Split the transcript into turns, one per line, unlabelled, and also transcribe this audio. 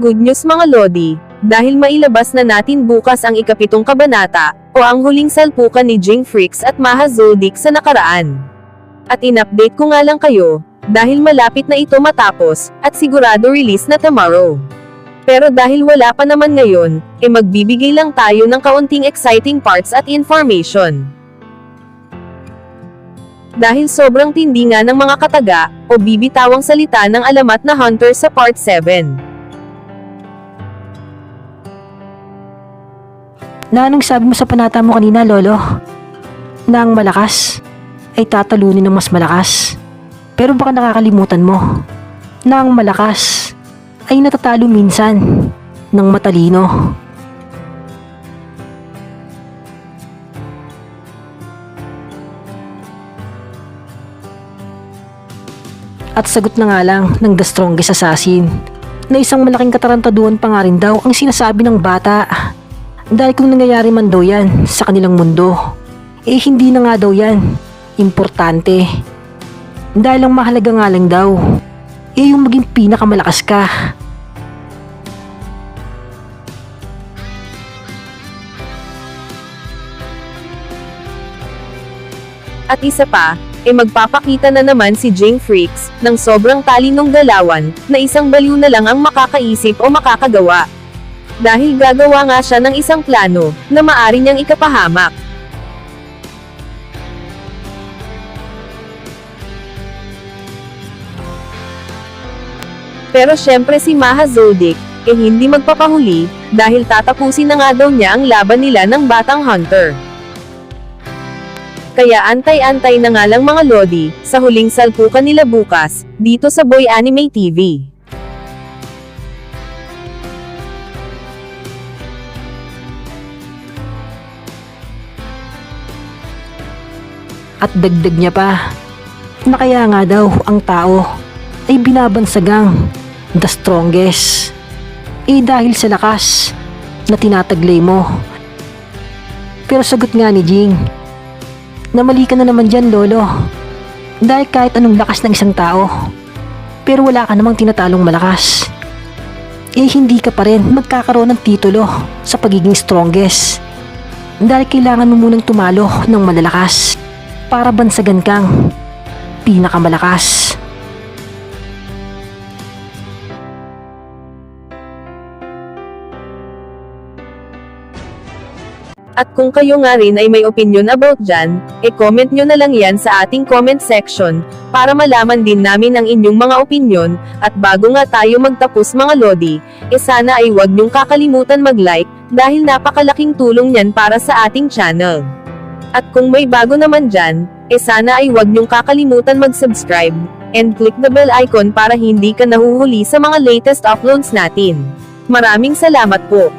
Good news mga Lodi, dahil mailabas na natin bukas ang ikapitong kabanata, o ang huling salpukan ni Jing Freaks at Maha Zoldyck sa nakaraan. At in-update ko nga lang kayo, dahil malapit na ito matapos, at sigurado release na tomorrow. Pero dahil wala pa naman ngayon, e magbibigay lang tayo ng kaunting exciting parts at information. Dahil sobrang tindi nga ng mga kataga, o bibitawang salita ng alamat na Hunter sa Part 7.
Na anong sabi mo sa panata mo kanina, Lolo? Na ang malakas ay tatalunin ng mas malakas. Pero baka nakakalimutan mo na ang malakas ay natatalo minsan ng matalino. At sagot na nga lang ng The Strongest Assassin na isang malaking katarantaduhan pa nga rin daw ang sinasabi ng bata dahil kung nangyayari man daw yan sa kanilang mundo, eh hindi na nga daw yan importante. Dahil ang mahalaga nga lang daw, eh yung maging pinakamalakas ka.
At isa pa, e magpapakita na naman si Jing Freaks, ng sobrang talinong galawan, na isang baliw na lang ang makakaisip o makakagawa. Dahil gagawa nga siya ng isang plano, na maari niyang ikapahamak. Pero syempre si Maha Zoldyck, eh hindi magpapahuli, dahil tatapusin na nga daw niya ang laban nila ng batang hunter. Kaya antay-antay na nga lang mga Lodi, sa huling salpukan nila bukas, dito sa Boy Anime TV.
At dagdag niya pa, na kaya nga daw ang tao ay binabansagang the strongest. Eh dahil sa lakas na tinataglay mo. Pero sagot nga ni Jing, na mali ka na naman dyan lolo. Dahil kahit anong lakas ng isang tao, pero wala ka namang tinatalong malakas. Eh hindi ka pa rin magkakaroon ng titulo sa pagiging strongest. Dahil kailangan mo munang tumalo ng malalakas para bansagan kang pinakamalakas.
At kung kayo nga rin ay may opinion about dyan, e-comment nyo na lang yan sa ating comment section, para malaman din namin ang inyong mga opinion, at bago nga tayo magtapos mga Lodi, e sana ay huwag nyong kakalimutan mag-like, dahil napakalaking tulong yan para sa ating channel. At kung may bago naman dyan, e sana ay huwag nyong kakalimutan mag-subscribe, and click the bell icon para hindi ka nahuhuli sa mga latest uploads natin. Maraming salamat po!